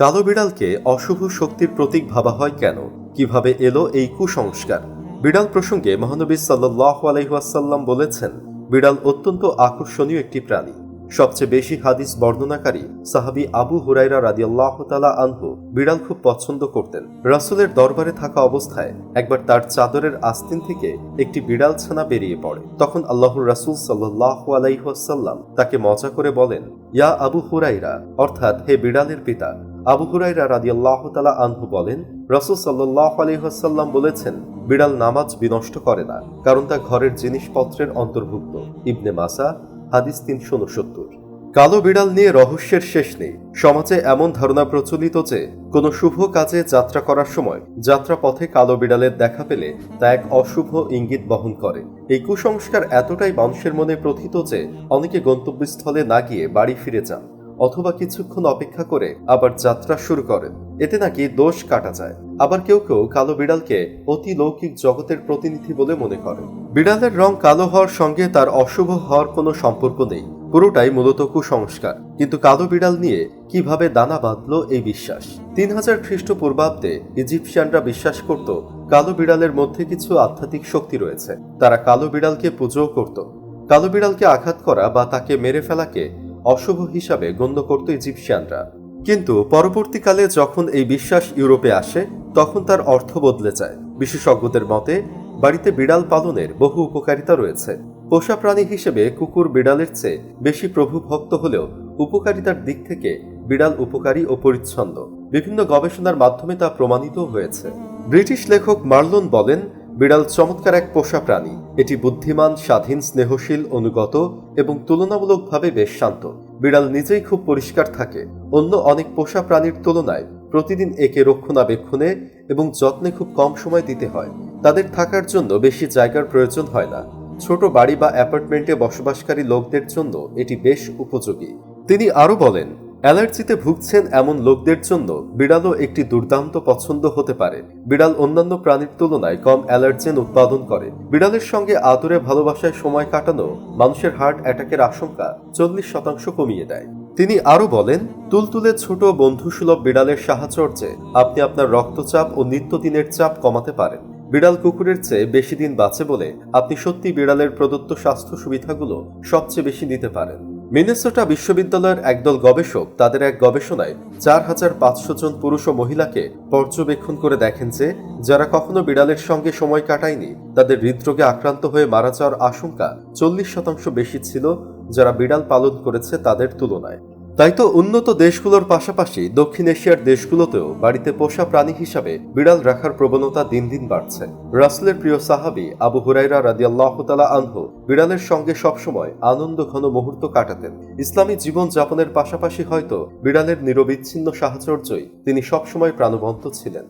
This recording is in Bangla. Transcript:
কালো বিড়ালকে অশুভ শক্তির প্রতীক ভাবা হয় কেন? কীভাবে এলো এই কুসংস্কার? বিড়াল প্রসঙ্গে মহানবী সাল্লাহ আলহিহাসাল্লাম বলেছেন, বিড়াল অত্যন্ত আকর্ষণীয় একটি প্রাণী। সবচেয়ে বেশি হাদিস বর্ণনাকারী সাহাবি আবু হুরাইরা রাদিয়াল্লাহ তালা আনহু বিড়াল খুব পছন্দ করতেন। রাসূলের দরবারে থাকা অবস্থায় একবার তার চাদরের আস্তিন থেকে একটি বিড়াল ছানা বেরিয়ে পড়ে। তখন আল্লাহর রাসূল সাল্লাহ আলাইহাসাল্লাম তাকে মজা করে বলেন, ইয়া আবু হুরাইরা অর্থাৎ হে বিড়ালের পিতা আবু হুরাইরা রাদিয়াল্লাহ তালা আনহু বলেন, রসুল সাল্লাহ আলহিহাসাল্লাম বলেছেন, বিড়াল নামাজ বিনষ্ট করে না, কারণ তা ঘরের জিনিসপত্রের অন্তর্ভুক্ত। ইবনে মাসা, হাদিস তিনশো উনসত্তর। কালো বিড়াল নিয়ে রহস্যের শেষ নেই। সমাজে এমন ধারণা প্রচলিত যে, কোনো শুভ কাজে যাত্রা করার সময় যাত্রা পথে কালো বিড়ালের দেখা পেলে তা এক অশুভ ইঙ্গিত বহন করে। এই কুসংস্কার এতটাই মানুষের মনে প্রথিত যে, অনেকে গন্তব্যস্থলে না গিয়ে বাড়ি ফিরে যান। অথবা কিছুক্ষণ অপেক্ষা করে আবার যাত্রা শুরু করেন। এতে নাকি দোষ কাটা যায়। আবার কেউ কেউ কালো বিড়ালকে অতি লৌকিক জগতের প্রতিনিধি বলে মনে করেন। বিড়ালের রং কালো হওয়ার সঙ্গে তার অশুভ হওয়ার কোনো সম্পর্ক নেই। পুরোটাই মূলত কুসংস্কার। কিন্তু কালো বিড়াল নিয়ে কীভাবে দানা বাঁধল এই বিশ্বাস? তিন হাজার খ্রিস্টপূর্বাব্দে ইজিপশিয়ানরা বিশ্বাস করত, কালো বিড়ালের মধ্যে কিছু আধ্যাত্মিক শক্তি রয়েছে। তারা কালো বিড়ালকে পুজোও করত। কালো বিড়ালকে আঘাত করা বা তাকে মেরে ফেলাকে অশুভ হিসাবে গণ্য করত ইজিপশিয়ানরা। কিন্তু পরবর্তীকালে যখন এই বিশ্বাস ইউরোপে আসে, তখন তার অর্থ বদলে যায়। বিশেষজ্ঞদের মতে, বাড়িতে বিড়াল পালনের বহু উপকারিতা রয়েছে। পোষা প্রাণী হিসেবে কুকুর বিড়ালের চেয়ে বেশি প্রভুভক্ত হলেও উপকারিতার দিক থেকে বিড়াল উপকারী ও পরিচ্ছন্ন। বিভিন্ন গবেষণার মাধ্যমে তা প্রমাণিত হয়েছে। ব্রিটিশ লেখক মার্লন বলেন বিড়াল চমৎকার এক পোষা প্রাণী। এটি বুদ্ধিমান, স্বাধীন, স্নেহশীল, অনুগত এবং তুলনামূলকভাবে বেশ শান্ত। বিড়াল নিজেই খুব পরিষ্কার থাকে। অন্য অনেক পোষা প্রাণীর তুলনায় প্রতিদিন একে রক্ষণাবেক্ষণে এবং যত্নে খুব কম সময় দিতে হয়। তাদের থাকার জন্য বেশি জায়গার প্রয়োজন হয় না। ছোট বাড়ি বা অ্যাপার্টমেন্টে বসবাসকারী লোকদের জন্য এটি বেশ উপযোগী। তিনি আরও বলেন অ্যালার্জিতে ভুগছেন এমন লোকদের জন্য বিড়ালও একটি দুর্দান্ত পছন্দ হতে পারে। বিড়াল অন্যান্য প্রাণীর তুলনায় কম অ্যালার্জেন উৎপাদন করে। বিড়ালের সঙ্গে আদরে ভালোবাসায় সময় কাটানো মানুষের হার্ট অ্যাটাকের আশঙ্কা চল্লিশ শতাংশ কমিয়ে দেয়। তিনি আরও বলেন, তুলতুলে ছোট বন্ধুসুলভ বিড়ালের সাহায্যে আপনি আপনার রক্তচাপ ও নিত্যদিনের চাপ কমাতে পারেন। বিড়াল কুকুরের চেয়ে বেশি দিন বাঁচে বলে আপনি সত্যি বিড়ালের প্রদত্ত স্বাস্থ্য সুবিধাগুলো সবচেয়ে বেশি নিতে পারেন। মিনেসোটা বিশ্ববিদ্যালয়ের একদল গবেষক তাদের এক গবেষণায় চার হাজার পাঁচশো জন পুরুষ ও মহিলাকে পর্যবেক্ষণ করে দেখেন যে যারা কখনো বিড়ালের সঙ্গে সময় কাটায়নি, তাদের হৃদরোগে আক্রান্ত হয়ে মারা যাওয়ার আশঙ্কা চল্লিশ শতাংশ বেশি ছিল যারা বিড়াল পালন করেছে তাদের তুলনায়। তাই তো উন্নত দেশগুলোর পাশাপাশি দক্ষিণ এশিয়ার দেশগুলোতেও বাড়িতে পোষা প্রাণী হিসাবে বিড়াল রাখার প্রবণতা দিন দিন বাড়ছে। রাসলের প্রিয় সাহাবি আবু হুরাইরা রাজিয়াল্লাহতালা আনহু বিড়ালের সঙ্গে সবসময় আনন্দ ঘন মুহূর্ত কাটাতেন। ইসলামী জীবন যাপনের পাশাপাশি হয়তো বিড়ালের নিরবিচ্ছিন্ন সাহচর্যই তিনি সবসময় প্রাণবন্ত ছিলেন।